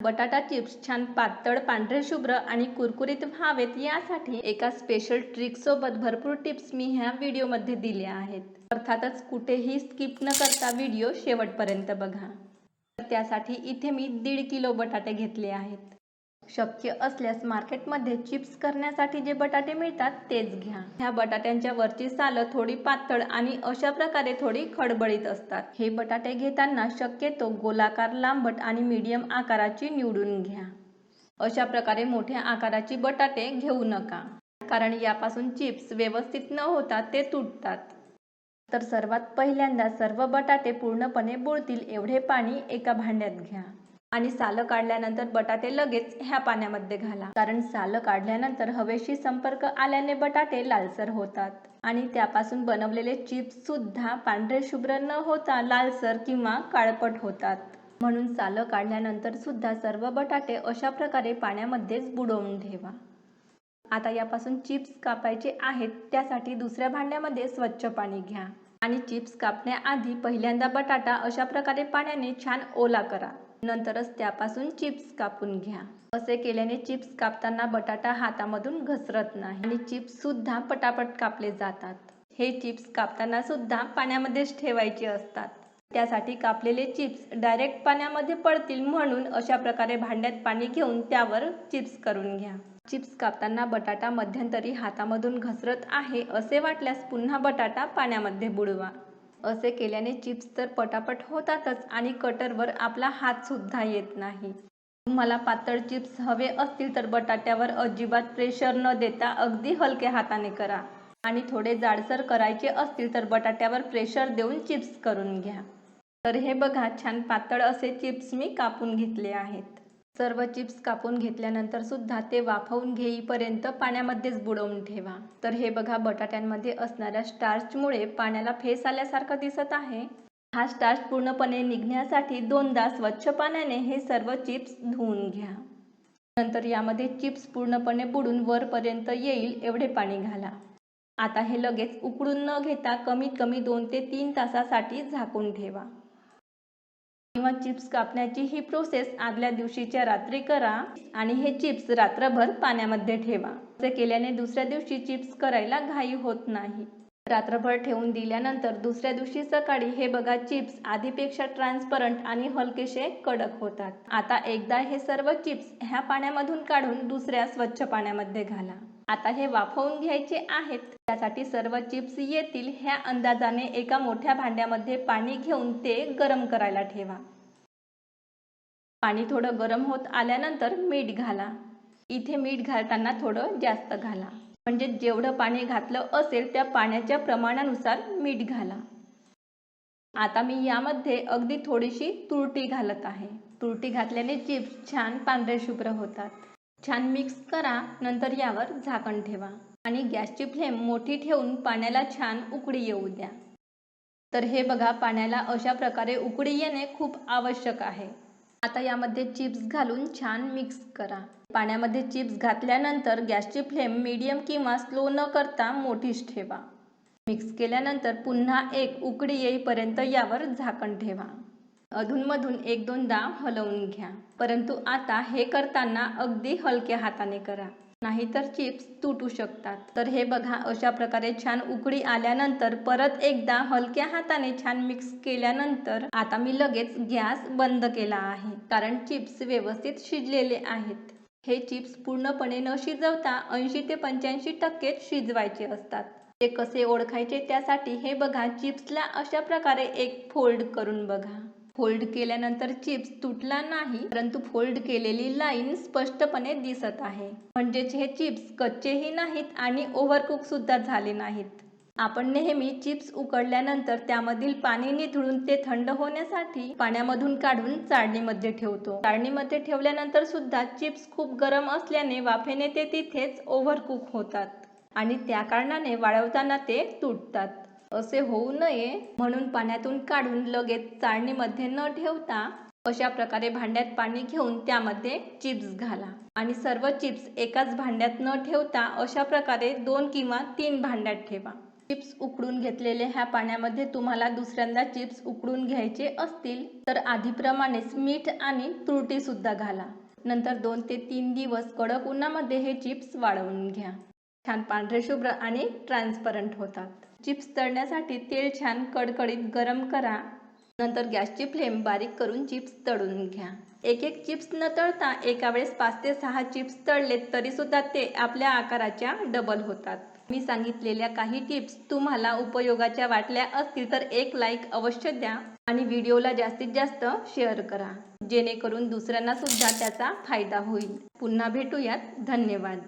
बटाटा चिप्स छान पातळ पांढरे शुभ्र आणि कुरकुरीत व्हावेत यासाठी एका स्पेशल ट्रिक सोबत भरपूर टिप्स मी ह्या व्हिडिओमध्ये दिल्या आहेत. अर्थातच कुठेही स्किप न करता व्हिडिओ शेवटपर्यंत बघा. तर त्यासाठी इथे मी दीड किलो बटाटे घेतले आहेत. शक्य असल्यास मार्केटमध्ये चिप्स करण्यासाठी जे बटाटे मिळतात तेच घ्या. ह्या बटाट्यांच्या वरची सालं थोडी पातळ आणि अशा प्रकारे थोडी खडबडीत असतात. हे बटाटे घेताना शक्यतो गोलाकार लांबट आणि मीडियम आकाराची निवडून घ्या. अशा प्रकारे मोठ्या आकाराची बटाटे घेऊ नका. कारण यापासून चिप्स व्यवस्थित न होता ते तुटतात. तर सर्वात पहिल्यांदा सर्व बटाटे पूर्णपणे बुडतील एवढे पाणी एका भांड्यात घ्या. आणि सालं काढल्यानंतर बटाटे लगेच ह्या पाण्यामध्ये घाला. कारण सालं काढल्यानंतर हवेशी संपर्क आल्याने बटाटे लालसर होतात. आणि त्यापासून बनवलेले चिप्स सुद्धा पांढरे शुभ्र न होता लालसर किंवा काळपट होतात. म्हणून सालं काढल्यानंतर सुद्धा सर्व बटाटे अशा प्रकारे पाण्यामध्येच बुडवून ठेवा. आता यापासून चिप्स कापायचे आहेत त्यासाठी दुसऱ्या भांड्यामध्ये स्वच्छ पाणी घ्या. आणि चिप्स कापण्याआधी पहिल्यांदा बटाटा अशा प्रकारे पाण्याने छान ओला करा. नंतरच त्यापासून चिप्स कापून घ्या. असे केल्याने चिप्स कापताना बटाटा हातामधून घसरत नाही आणि चिप्स सुद्धा पटापट कापले जातात. हे चिप्स कापताना सुद्धा पाण्यामध्येच ठेवायचे असतात. त्यासाठी कापलेले चिप्स डायरेक्ट पाण्यामध्ये पडतील म्हणून अशा प्रकारे भांड्यात पाणी घेऊन त्यावर चिप्स करून घ्या. चिप्स कापताना बटाटा मध्यंतरी हातामधून घसरत आहे असे वाटल्यास पुन्हा बटाटा पाण्यामध्ये बुडवा. असे केल्याने चिप्स तर पटापट होतातच आणि कटरवर आपला हातसुद्धा येत नाही. तुम्हाला पातळ चिप्स हवे असतील तर बटाट्यावर अजिबात प्रेशर न देता अगदी हलक्या हाताने करा. आणि थोडे जाडसर करायचे असतील तर बटाट्यावर प्रेशर देऊन चिप्स करून घ्या. तर हे बघा छान पातळ असे चिप्स मी कापून घेतले आहेत. सर्व चिप्स कापून घेतल्यानंतर सुद्धा ते वाफवून घेईपर्यंत पाण्यामध्येच बुडवून ठेवा. तर हे बघा बटाट्यांमध्ये असणाऱ्या स्टार्चमुळे पाण्याला फेस आल्यासारखं दिसत आहे. हा स्टार्च पूर्णपणे निघण्यासाठी दोनदा स्वच्छ पाण्याने हे सर्व चिप्स धुवून घ्या. नंतर यामध्ये चिप्स पूर्णपणे बुडून वरपर्यंत येईल एवढे पाणी घाला. आता हे लगेच उकडून न घेता कमीत कमी दोन ते तीन तासासाठी झाकून ठेवा. किंवा चिप्स कापण्याची ही प्रोसेस आदल्या दिवशीच्या रात्री करा आणि हे चिप्स रात्रभर पाण्यामध्ये ठेवा. असे केल्याने दुसऱ्या दिवशी चिप्स करायला घाई होत नाही. रात्रभर ठेवून दिल्यानंतर दुसऱ्या दिवशी सकाळी हे बघा चिप्स आधीपेक्षा ट्रान्सपरंट आणि हलकेसे कडक होतात. आता एकदा हे सर्व चिप्स ह्या पाण्यामधून काढून दुसऱ्या स्वच्छ पाण्यामध्ये घाला. आता हे वाफवून घ्यायचे आहेत. त्यासाठी सर्व चिप्स येतील. ह्या अंदाजाने एका मोठ्या भांड्यामध्ये पाणी घेऊन ते गरम करायला ठेवा. पाणी थोडं गरम होत आल्यानंतर मीठ घाला. इथे मीठ घालताना थोडं जास्त घाला. म्हणजे जेवढं पाणी घातलं असेल त्या पाण्याच्या प्रमाणानुसार मीठ घाला. आता मी यामध्ये अगदी थोडीशी तुरटी घालत आहे. तुरटी घातल्याने चिप्स छान पांढरे शुभ्र होतात. छान मिक्स करा नंतर यावर झाकण ठेवा. आणि गॅसची फ्लेम मोठी ठेवून पाण्याला छान उकडी येऊ द्या. तर हे बघा पाण्याला अशा प्रकारे उकडी येणे खूप आवश्यक आहे. आता यामध्ये चिप्स घालून छान मिक्स करा. पाण्यामध्ये चिप्स घातल्यानंतर गॅसची फ्लेम मीडियम किंवा स्लो न करता मोठीच ठेवा. मिक्स केल्यानंतर पुन्हा एक उकडी येईपर्यंत यावर झाकण ठेवा. अधूनमधून एक दोनदा हलवून घ्या. परंतु आता हे करताना अगदी हलक्या हाताने करा. नाहीतर चिप्स तुटू शकतात. तर हे बघा अशा प्रकारे छान उकळी आल्यानंतर परत एकदा हलक्या हाताने छान मिक्स केल्यानंतर आता मी लगेच गॅस बंद केला आहे. कारण चिप्स व्यवस्थित शिजलेले आहेत. हे चिप्स पूर्णपणे न शिजवता ऐंशी ते पंच्याऐंशी टक्केच शिजवायचे असतात. ते कसे ओळखायचे त्यासाठी हे बघा चिप्सला अशा प्रकारे एक फोल्ड करून बघा. फोल्ड केल्यानंतर चिप्स तुटला नाही परंतु फोल्ड केलेली लाईन स्पष्टपणे दिसत आहे. म्हणजेच हे चिप्स कच्चेही नाहीत आणि ओव्हरकुक सुद्धा झाले नाहीत. आपण नेहमी चिप्स उकडल्यानंतर त्यामधील पाणी निथळून ते थंड होण्यासाठी पाण्यामधून काढून चाळणीमध्ये ठेवतो. चाळणीमध्ये ठेवल्यानंतर सुद्धा चिप्स खूप गरम असल्याने वाफेने ते तिथेच ओव्हरकुक होतात आणि त्या कारणाने वाळवताना ते तुटतात. असे होऊ नये म्हणून पाण्यातून काढून लगेच चाळणीमध्ये न ठेवता अशा प्रकारे भांड्यात पाणी घेऊन त्यामध्ये चिप्स घाला. आणि सर्व चिप्स एकाच भांड्यात न ठेवता अशा प्रकारे दोन किंवा तीन भांड्यात ठेवा. चिप्स उकडून घेतलेले ह्या पाण्यामध्ये तुम्हाला दुसऱ्यांदा चिप्स उकडून घ्यायचे असतील तर आधीप्रमाणेच मीठ आणि तुरटी सुद्धा घाला. नंतर दोन ते तीन दिवस कडक उन्हामध्ये हे चिप्स वाळवून घ्या. छान पांढरे शुभ्र आणि ट्रान्सपरंट होतात. चिप्स तळण्यासाठी तेल छान कडकडीत गरम करा. नंतर गॅसची फ्लेम बारीक करून चिप्स तळून घ्या. एक एक चिप्स न तळता एका वेळेस पाच ते सहा चिप्स तळले तरी सुद्धा ते आपल्या आकाराच्या डबल होतात. मी सांगितलेल्या काही टिप्स तुम्हाला उपयोगाच्या वाटल्या असतील तर एक लाईक अवश्य द्या आणि व्हिडिओला जास्तीत जास्त शेअर करा. जेणेकरून दुसऱ्यांना सुद्धा त्याचा फायदा होईल. पुन्हा भेटूयात. धन्यवाद.